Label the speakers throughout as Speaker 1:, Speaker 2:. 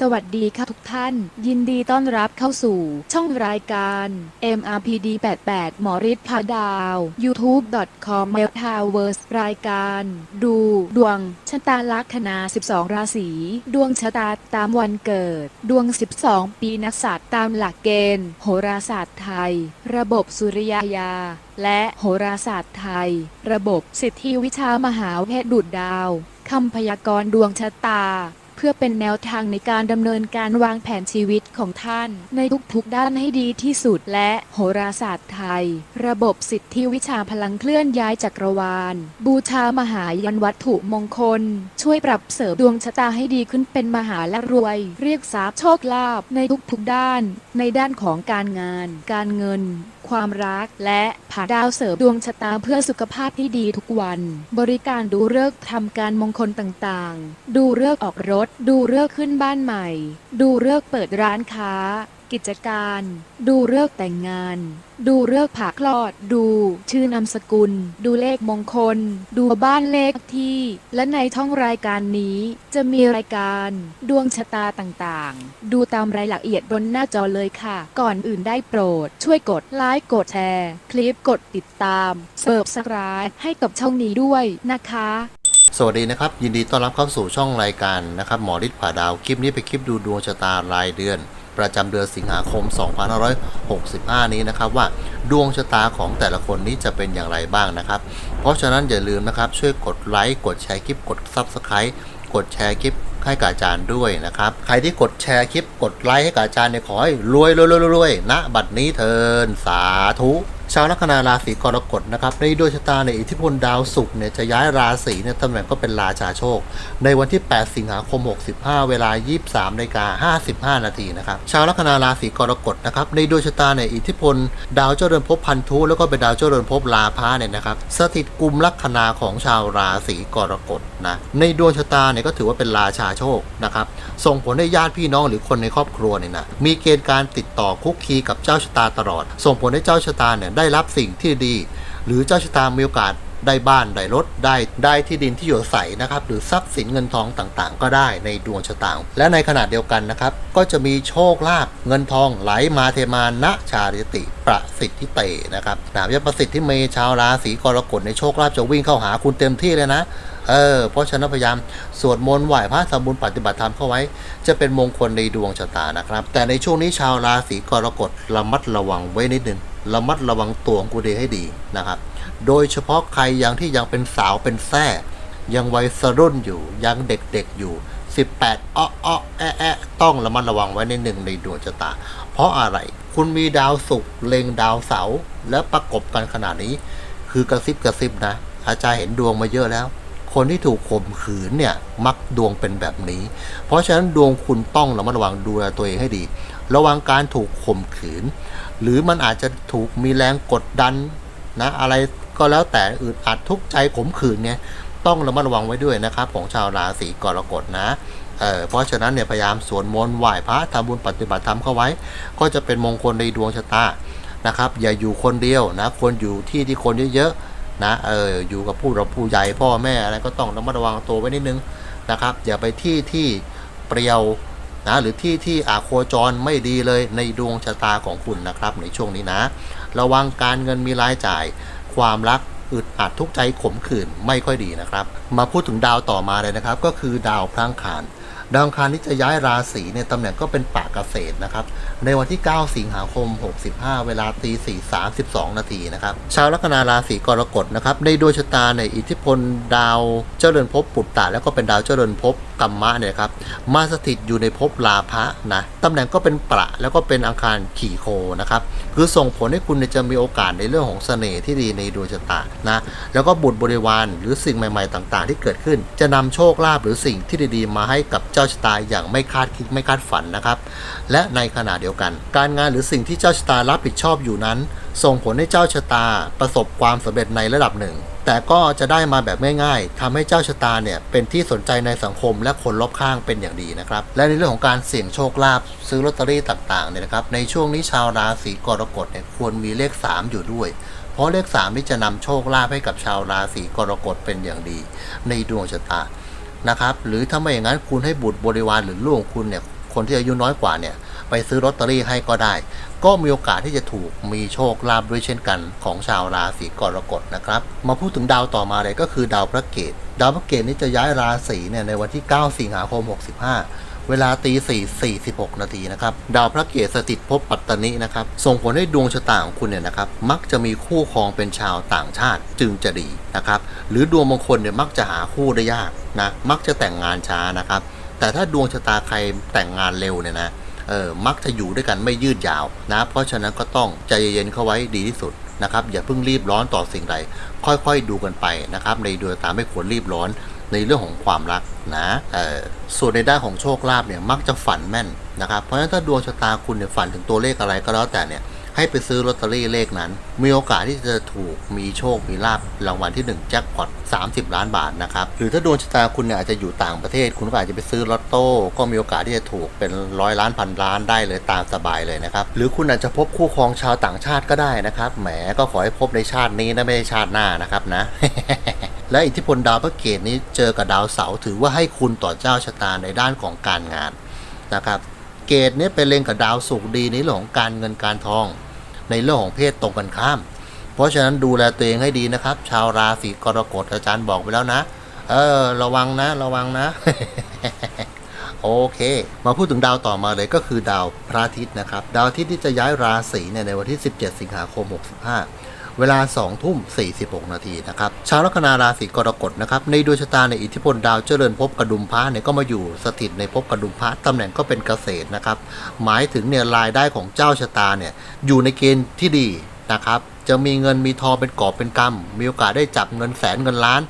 Speaker 1: สวัสดีค่ะทุกท่าน ยินดีต้อนรับเข้าสู่ ช่องรายการ MRPD 88หมอฤทธิ์พาดาว youtube.com m e l t a w e r s รายการ ดู ดวงชะตาลัคนา 12 ราศี ดวงชะตาตามวันเกิด ดวง 12 ปีนักษัตร์ตามหลักเกณฑ์ โหราศาสตร์ไทย ระบบสุริยายา และโหราศาสตร์ไทย ระบบสิทธิวิชามหาเวทดูดดาวคำพยากรณ์ดวงชะตา เพื่อเป็นแนวทางในการดำเนินการวางแผนชีวิตของท่านในทุกๆด้านให้ดีที่สุดและโหราศาสตร์ไทย ระบบสิทธิวิชาพลังเคลื่อนย้ายจักรวาล บูชามหายันวัตถุมงคล ช่วยปรับเสริมดวงชะตาให้ดีขึ้นเป็นมหาและรวย เรียกทรัพย์โชคลาภในทุกๆด้าน ในด้านของการงาน การเงิน ความรัก และผ่าดาวเสริมดวงชะตาเพื่อสุขภาพที่ดีทุกวัน บริการดูเลิกทำการมงคลต่างๆ ดูเลิกออกรถ ดูเลิกขึ้นบ้านใหม่ ดูเลิกเปิดร้านค้า กิจการ ดูเลิกแต่งงาน ดูเลิกผ่าคลอด ดู ชื่อนามสกุล ดูเลขมงคล ดูบ้านเลขที่ และในท่องรายการนี้จะมีรายการ ดวงชะตาต่างๆ ดูตามรายละเอียดบนหน้าจอเลยค่ะ ก่อนอื่นได้โปรด ช่วยกดไลค์กดแชร์ คลิปกดติดตามเสิร์ฟสรายให้กับช่องนี้ด้วยนะคะ
Speaker 2: สวัสดีนะครับ ยินดีต้อนรับเข้าสู่ช่องรายการนะครับหมอฤทธิ์ผ่าดาวคลิปนี้เป็นคลิปดูดวงชะตารายเดือน ประจำเดือนสิงหาคม 2565 นี้นะครับว่าดวงชะตาของแต่ละคนนี้จะเป็นอย่างไรบ้างนะครับ เพราะฉะนั้นอย่าลืมนะครับช่วยกดไลค์กดแชร์คลิปกด Subscribe กดแชร์คลิปให้กับอาจารย์ด้วยนะครับ ใครที่กดแชร์คลิปกดไลค์ให้กับอาจารย์เนี่ยขอให้รวยรวยรวยรวยรวยณบัดนี้เทินสาธุ ชาวลัคนาราศีกรกฎนะครับในดวงชะตาในอิทธิพลดาวศุกร์เนี่ยจะย้ายราศีเนี่ยตำแหน่งก็เป็นราชาโชค ในวันที่ 8 สิงหาคม 65 เวลา 23นาฬิกา55 นาทีนะครับชาวลัคนาราศีกรกฎนะครับในดวงชะตาในอิทธิพล ดาวเจ้าเรือนภพพันธุแล้วก็เป็นดาวเจ้าเรือนภพลาภะเนี่ยนะครับสถิตกุมลัคนาของชาวราศีกรกฎนะในดวงชะตาเนี่ยก็ถือว่าเป็นราชาโชคนะครับส่งผลให้ญาติพี่น้องหรือคนในครอบครัวเนี่ยนะมีเกณฑ์การติดต่อคุกคีกับเจ้าชะตาตลอด ส่งผลให้เจ้าชะตาเนี่ยได้ได้รับสิ่งที่ดี หรือเจ้าชะตามีโอกาสได้บ้านได้รถได้ได้ที่ดินที่อยู่อาศัยนะครับ หรือทรัพย์สินเงินทองต่างๆ ก็ได้ในดวงชะตาและในขณะเดียวกันนะครับ ก็จะมีโชคลาภเงินทองไหลมาเทมาณชาริติ ประสิทธิเตนะครับนามยประสิทธิเมชาวราศีกรกฎในโชคลาภจะวิ่งเข้าหาคุณเต็มที่เลยนะเออเพราะฉะนั้นพยายามสวดมนต์ไหว้พระทำบุญปฏิบัติธรรมเข้าไว้ จะเป็นมงคลในดวงชะตานะครับ แต่ในช่วงนี้ชาวราศีกรกฎระมัดระวังไว้นิดนึง ระมัดระวังตัวของคุณเองให้ดีนะครับ โดยเฉพาะใครยังที่ยังเป็นสาวเป็นแท่ยังวัยสรุ่นอยู่ยังเด็กๆอยู่ 18อ้ออ้อแอะแอะต้องระมัดระวังไว้ในหนึ่งในดวงชะตา เพราะอะไรคุณมีดาวศุกร์เล็งดาวเสาร์และประกบกันขนาดนี้ คือกระซิบกระซิบนะ อาจารย์เห็นดวงมาเยอะแล้ว คนที่ถูกข่มขืนเนี่ยมักดวงเป็นแบบนี้ เพราะฉะนั้นดวงคุณต้องระมัดระวังดูแลตัวเองให้ดี ระวังการถูกข่มขืน หรือมันอาจจะถูกมีแรงกดดันนะอะไรก็แล้วแต่อึดอัดทุกข์ใจข่มขืนเนี่ยต้องระมัดระวังไว้ด้วยนะครับ ของชาวราศีกรกฎนะเออเพราะฉะนั้นเนี่ยพยายามสวดมนต์ไหว้พระทำบุญปฏิบัติธรรมเข้าไว้ ก็จะเป็นมงคลในดวงชะตานะครับ อย่าอยู่คนเดียวนะควรอยู่ที่ที่คนเยอะๆนะเอออยู่กับผู้รับผู้ใหญ่พ่อแม่อะไรก็ต้องระมัดระวังตัวไว้นิดนึงนะครับ อย่าไปที่ที่เปรียว นะหรือที่ที่อาโคจรไม่ดีเลยในดวงชะตาของคุณนะครับ ในช่วงนี้นะ ระวังการเงินมีรายจ่าย ความรักอึดอัดทุกใจขมขื่นไม่ค่อยดีนะครับ มาพูดถึงดาวต่อมาเลยนะครับ ก็คือดาวพลังคารดาวคารที่จะย้ายราศีเนี่ยตำแหน่งก็เป็นปากเกษตรนะครับ ในวันที่ 9 สิงหาคม 65 เวลาตี4 32 นาทีนะครับชาวลัคนาราศีกรกฎนะครับในดวงชะตาในอิทธิพลดาวเจริญภพปุตตะแล้วก็เป็นดาวเจริญภพ กัมมะเนี่ยครับมาสถิตอยู่ในภพลาภะนะตำแหน่งก็เป็นประแล้วก็เป็นอังคารขี่โคนะครับคือส่งผลให้คุณจะมีโอกาสในเรื่องของเสน่ห์ที่ดีในดวงชะตานะแล้วก็บุตรบริวารหรือสิ่งใหม่ ๆ ต่าง ๆ ที่เกิดขึ้น จะนำโชคลาภหรือสิ่งที่ดีๆ มาให้กับเจ้าชะตาอย่างไม่คาดคิดไม่คาดฝันนะครับ และในขณะเดียวกัน การงานหรือสิ่งที่เจ้าชะตารับผิดชอบอยู่นั้น ส่งผลให้เจ้าชะตาประสบความสำเร็จในระดับหนึ่ง แต่ก็จะได้มาแบบง่ายๆทำให้เจ้าชะตาเนี่ยเป็นที่สนใจในสังคมและคนรอบข้างเป็นอย่างดีนะครับ และในเรื่องของการเสี่ยงโชคลาภซื้อลอตเตอรี่ต่างๆเนี่ยนะครับในช่วงนี้ชาวราศีกรกฎเนี่ยควรมีเลข 3 อยู่ด้วยเพราะเลข3นี่จะนำโชคลาภให้กับชาวราศีกรกฎเป็นอย่างดี ในดวงชะตานะครับ หรือถ้าไม่อย่างนั้นคุณให้บุตรบริวารหรือลูกของคุณเนี่ย คนที่อายุน้อยกว่าเนี่ยไปซื้อลอตเตอรี่ให้ก็ได้ ก็มีโอกาสที่จะถูกมีโชคลาภด้วยเช่นกันของชาวราศีกรกฎนะครับ มาพูดถึงดาวต่อมาเลยก็คือดาวพระเกตดาวพระเกตนี้จะย้ายราศีเนี่ยในวันที่ 9 สิงหาคม 65เวลาตี4 46 นาทีนะครับ ดาวพระเกตสถิตภพปัตตนินะครับ ส่งผลให้ดวงชะตาของคุณเนี่ยนะครับ มักจะมีคู่ครองเป็นชาวต่างชาติจึงจะดีนะครับ หรือดวงบางคนเนี่ยมักจะหาคู่ได้ยากนะ มักจะแต่งงานช้านะครับ แต่ถ้าดวงชะตาใครแต่งงานเร็วเนี่ยนะเออมักจะอยู่ด้วยกันไม่ยืดยาวนะ เพราะฉะนั้นก็ต้องใจเย็นๆเข้าไว้ดีที่สุดนะครับ อย่าเพิ่งรีบร้อนต่อสิ่งใด ค่อยๆดูกันไปนะครับ ในดวงตาไม่ควรรีบร้อนในเรื่องของความรักนะเออส่วนในด้านของโชคลาภเนี่ยมักจะฝันแม่นนะครับ เพราะฉะนั้นถ้าดวงชะตาคุณเนี่ยฝันถึงตัวเลขอะไรก็แล้วแต่เนี่ย ให้ไปซื้อลอตเตอรี่เลขนั้น มีโอกาสที่จะถูกมีโชคมีลาบรางวัลที่ 1 แจ็คพอต30 ล้านบาทนะครับหรือถ้าดวงชะตาคุณเนี่ยอาจจะอยู่ต่างประเทศ คุณก็อาจจะไปซื้อลอตโต้ก็มีโอกาสที่จะถูกเป็นร้อยล้านพันล้านได้เลยตามสบายเลยนะครับหรือคุณอาจจะพบคู่ครองชาวต่างชาติก็ได้นะครับแหมก็ขอให้พบในชาตินี้นะไม่ใช่ชาติหน้านะครับนะและอิทธิพลดาวพระเกตนี้เจอกับดาวเสาร์ถือว่าให้คุณต่อเจ้าชะตาในด้านของการงานนะครับ เกตเนี่ยไปเล็งกับดาวศุกดีในเรื่องของการเงินการทอง ในเรื่องของเพศตรงกันข้าม เพราะฉะนั้นดูแลตัวเองให้ดีนะครับ ชาวราศีกรกฎอาจารย์บอกไปแล้วนะ เออ ระวังนะ ระวังนะ โอเค มาพูดถึงดาวต่อมาเลยก็คือดาวพระอาทิตย์นะครับ ดาวอาทิตย์ที่จะย้ายราศีเนี่ยในวันที่ 17 สิงหาคม 65 เวลา 2 ทุ่ม 46 นาทีนะครับชาวลัคนาราศีกรกฎนะครับในดวงชะตาในอิทธิพลดาวเจริญภพกระดุมพระเนี่ยก็มาอยู่สถิตในภพกระดุมพระตำแหน่งก็เป็นเกษตรนะครับหมายถึงเนี่ยรายได้ของเจ้าชะตาเนี่ยอยู่ในเกณฑ์ที่ดีนะครับจะมีเงินมีทองเป็นกอบเป็นกำมีโอกาสได้จับเงินแสนเงินล้าน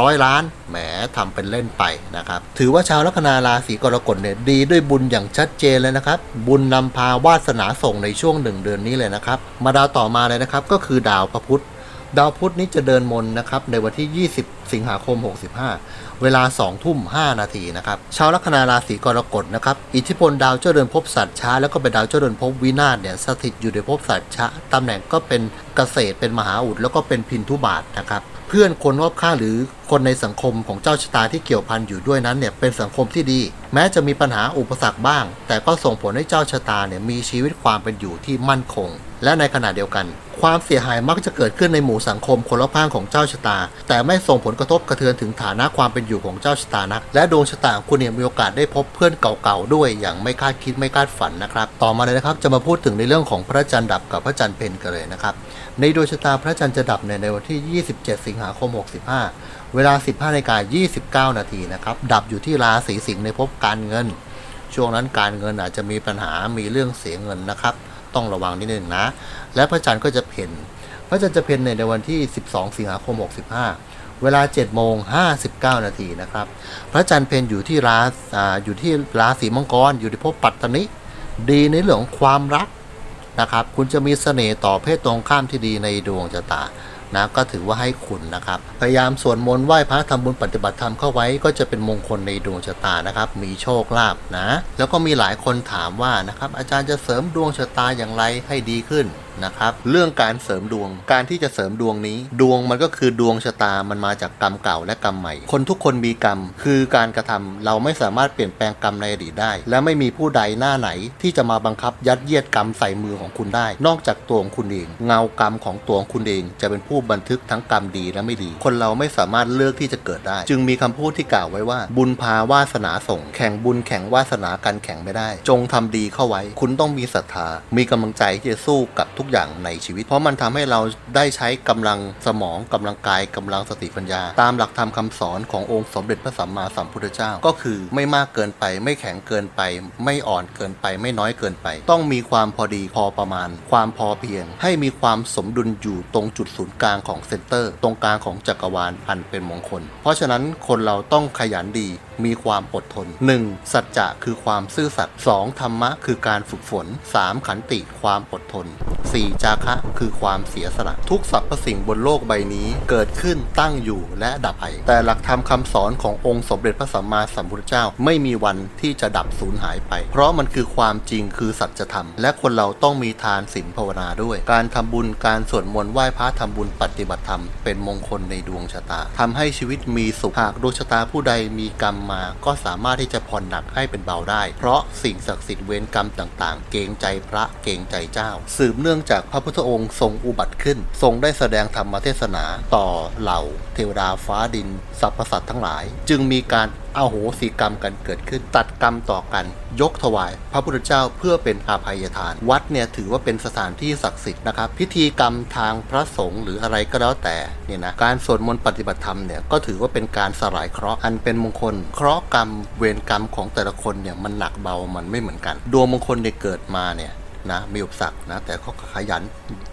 Speaker 2: ร้อยล้านแหมทำเป็นเล่นไปนะครับ ถือว่าชาวลัคนาราศีกรกฎเนี่ยดีด้วยบุญอย่างชัดเจนเลยนะครับ บุญนำพาวาสนาส่งในช่วงหนึ่งเดือนนี้เลยนะครับ มาดาวต่อมาเลยนะครับ ก็คือดาวพระพุธดาวพุธนี้จะเดินมนนะครับในวันที่ 20 สิงหาคม 65 เวลา 2 ทุ่ม 5 นาทีนะครับ ชาวลัคนาราศีกรกฎนะครับ อิทธิพลดาวเจ้าเดินภพสัตว์ช้า แล้วก็เป็นดาวเจ้าเดินภพวินาศเนี่ยสถิตอยู่ในภพสัตว์ช้าตำแหน่งก็เป็นเกษตรเป็นมหาอุดแล้วก็เป็นพินทุบาทนะครับ เพื่อนคนรอบข้างหรือ คนในสังคมของเจ้าชะตาที่เกี่ยวพันอยู่ด้วยนั้นเนี่ยเป็นสังคมที่ดี แม้จะมีปัญหาอุปสรรคบ้าง แต่ก็ส่งผลให้เจ้าชะตาเนี่ยมีชีวิตความเป็นอยู่ที่มั่นคง และในขณะเดียวกัน ความเสียหายมักจะเกิดขึ้นในหมู่สังคมคนรอบข้างของเจ้าชะตา แต่ไม่ส่งผลกระทบกระเทือนถึงฐานะความเป็นอยู่ของเจ้าชะตานัก และดวงชะตาของคุณเนี่ยมีโอกาสได้พบเพื่อนเก่าๆด้วยอย่างไม่คาดคิดไม่คาดฝันนะครับ ต่อมาเลยนะครับจะมาพูดถึงในเรื่องของพระจันทร์ดับกับพระจันทร์เพนกันเลยนะครับในดวงชะตาพระจันทร์จะดับเนี่ยในวันที่ 27 สิงหาคม 65 เวลา 15นาฬิกา29 นาทีนะครับ ดับอยู่ที่ราศีสิงห์ในภพการเงิน ช่วงนั้นการเงินอาจจะมีปัญหา มีเรื่องเสียเงินนะครับ ต้องระวังนิดนึงนะ และพระจันทร์ก็จะเพ่น พระจันทร์จะเพ่นในในวันที่ 12 สิงหาคม 65 เวลา7โมง59 นาทีนะครับ พระจันทร์เพ็ญอยู่ที่ราอ่าอยู่ที่ราศีมังกร อยู่ในภพปัตตนิ ดีในเรื่องของความรักนะครับ คุณจะมีเสน่ห์ต่อเพศตรงข้ามที่ดีในดวงชะตา นะก็ถือว่าให้คุณนะครับ พยายามสวดมนต์ไหว้พระทำบุญปฏิบัติธรรมเข้าไว้ก็จะเป็นมงคลในดวงชะตานะครับ มีโชคลาภนะ แล้วก็มีหลายคนถามว่านะครับอาจารย์จะเสริมดวงชะตาอย่างไรให้ดีขึ้น นะครับเรื่องการเสริมดวงการที่จะเสริมดวงนี้ ดวงมันก็คือดวงชะตามันมาจากกรรมเก่าและกรรมใหม่ คนทุกคนมีกรรม คือการกระทำเราไม่สามารถเปลี่ยนแปลงกรรมในอดีตได้ และไม่มีผู้ใดหน้าไหน ที่จะมาบังคับยัดเยียดกรรมใส่มือของคุณได้ นอกจากตัวของคุณเอง เงากรรมของตัวของคุณเอง จะเป็นผู้บันทึกทั้งกรรมดีและไม่ดี คนเราไม่สามารถเลือกที่จะเกิดได้ จึงมีคำพูดที่กล่าวไว้ว่า บุญพาวาสนาส่ง แข่งบุญแข่งวาสนากันแข่งไม่ได้ จงทำดีเข้าไว้ คุณต้องมีศรัทธา มีกำลังใจที่จะสู้กับทุกอย่างในชีวิต เพราะมันทำให้เราได้ใช้กำลังสมองกำลังกายกำลังสติปัญญา ตามหลักธรรมคำสอนขององค์สมเด็จพระสัมมาสัมพุทธเจ้า ก็คือไม่มากเกินไป ไม่แข็งเกินไป ไม่อ่อนเกินไป ไม่น้อยเกินไป ต้องมีความพอดีพอประมาณ ความพอเพียง ให้มีความสมดุลอยู่ตรงจุดศูนย์กลางของเซนเตอร์ ตรงกลางของจักรวาลอันเป็นมงคล เพราะฉะนั้นคนเราต้องขยันดีมีความอดทน 1. สัจจะคือความซื่อสัตย์ 2. ธรรมะคือการฝึกฝน 3. ขันติความอดทนสี่จาคะคือความเสียสละทุกสรรพสิ่งบนโลกใบนี้เกิดขึ้นตั้งอยู่และดับไปแต่หลักธรรมคำสอนขององค์สมเด็จพระสัมมาสัมพุทธเจ้า ไม่มีวันที่จะดับสูญหายไป เพราะมันคือความจริงคือสัจธรรม และคนเราต้องมีทานศีลภาวนาด้วย การทำบุญการสวดมนต์ไหว้พระทำบุญปฏิบัติธรรมเป็นมงคลในดวงชะตาทำให้ชีวิตมีสุขหากดวงชะตาผู้ใดมีกรรมมา ก็สามารถที่จะผ่อนหนักให้เป็นเบาได้ เพราะสิ่งศักดิ์สิทธิ์เวรกรรมต่างๆ เกรงใจพระเกรงใจเจ้า สืบเนื่องจากพระพุทธองค์ทรงอุบัติขึ้น ทรงได้แสดงธรรมเทศนาต่อเหล่า เทวดาฟ้าดินสรรพสัตว์ทั้งหลาย จึงมีการเอาโหสิกรรมกันเกิดขึ้น ตัดกรรมต่อกัน ยกถวาย พระพุทธเจ้าเพื่อเป็นอาภัยทาน วัดเนี่ยถือว่าเป็นสถานที่ศักดิ์สิทธิ์นะครับ พิธีกรรมทางพระสงฆ์หรืออะไรก็แล้วแต่เนี่ยนะการสวดมนต์ปฏิบัติธรรมเนี่ยก็ถือว่าเป็นการสลายเคราะห์อันเป็นมงคล เคราะห์กรรมเวรกรรมของแต่ละคนเนี่ยมันหนักเบามันไม่เหมือนกัน ดวงมงคลเนี่ยเกิดมาเนี่ย นะมีอุปสรรคนะแต่เขาขยัน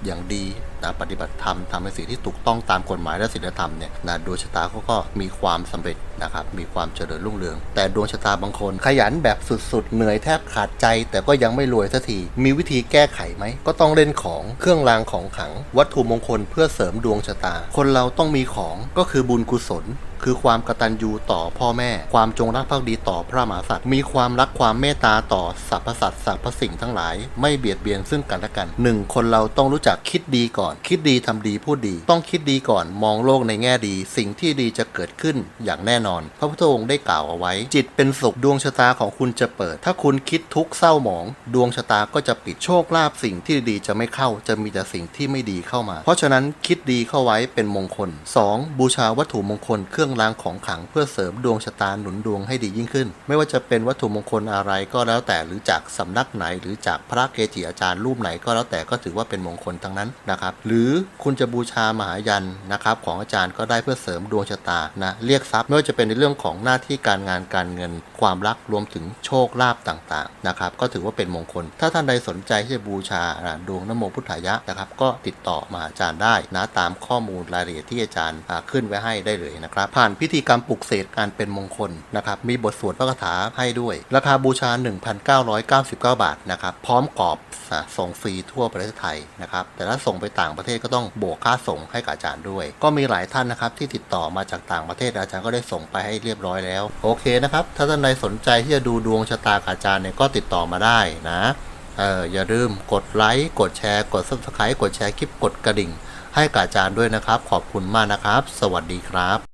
Speaker 2: อย่างดีนะปฏิบัติธรรมทำในสิ่งที่ถูกต้องตามกฎหมายและศีลธรรมเนี่ยนะดวงชะตาเขาก็มีความสำเร็จนะครับมีความเจริญรุ่งเรือง แต่ดวงชะตาบางคน ขยันแบบสุดๆ เหนื่อยแทบขาดใจ แต่ก็ยังไม่รวยสักที มีวิธีแก้ไขไหม ก็ต้องเล่นของเครื่องรางของขลัง วัตถุมงคลเพื่อเสริมดวงชะตา คนเราต้องมีของก็คือบุญกุศลคือความกตัญญูต่อพ่อแม่ ความจงรักภักดีต่อพระมหากษัตริย์ มีความรักความเมตตาต่อสรรพสัตว์สรรพสิ่งทั้งหลาย ไม่เบียดเบียนซึ่งกันและกันหนึ่งคนเราต้องรู้จักคิดดีก่อนคิดดีทำดีพูดดี ต้องคิดดีก่อนมองโลกในแง่ดี สิ่งที่ดีจะเกิดขึ้นอย่างแน่นอน พระพุทธองค์ได้กล่าวเอาไว้ จิตเป็นสุขดวงชะตาของคุณจะเปิด ถ้าคุณคิดทุกข์เศร้าหมอง ดวงชะตาก็จะปิดโชคลาภสิ่งที่ดีจะไม่เข้า จะมีแต่สิ่งที่ไม่ดีเข้ามา เพราะฉะนั้นคิดดีเข้าไว้เป็นมงคล 2. บูชาวัตถุมงคลเครื่องรางของขลังเพื่อเสริมดวงชะตาหนุนดวงให้ดียิ่งขึ้น ไม่ว่าจะเป็นวัตถุมงคลอะไรก็แล้วแต่หรือจากสำนักไหน หรือจากพระเกจิอาจารย์รูปไหนก็แล้วแต่ก็ถือว่าเป็นมงคลทั้งนั้นนะครับหรือคุณจะบูชามหายันนะครับของอาจารย์ก็ได้เพื่อเสริมดวงชะตานะเรียกทรัพย์ไม่ว่าจะเป็นในเรื่องของหน้าที่การงานการเงิน ความรักรวมถึงโชคลาภต่างๆนะครับก็ถือว่าเป็นมงคล ถ้าท่านใดสนใจที่จะบูชาดวงนโมพุทธายะนะครับก็ติดต่อมาอาจารย์ได้นะตามข้อมูลรายละเอียดที่อาจารย์ขึ้นไว้ให้ได้เลยนะครับผ่านพิธีกรรมปลุกเสกการเป็นมงคลนะครับมีบทสวดพระคาถาให้ด้วย ราคาบูชา 1,999 บาทนะครับพร้อมกรอบส่งฟรีทั่วประเทศไทยนะครับแต่ถ้าส่งไปต่างางประเทศก็ต้องบวกค่าส่งให้กับอาจารย์ด้วย ก็มีหลายท่านนะครับที่ติดต่อมาจากต่างประเทศอาจารย์ก็ได้ส่งไปให้เรียบร้อยแล้ว โอเคนะครับ ถ้าท่านใดสนใจที่จะดูดวงชะตากับอาจารย์เนี่ยก็ติดต่อมาได้นะเอออย่าลืมกดไลค์กดแชร์ กด s u b สไครต์กดแชร์คลิปกดกระดิ่ง ให้กับอาจารย์ด้วยนะครับ ขอบคุณมากนะครับ สวัสดีครับ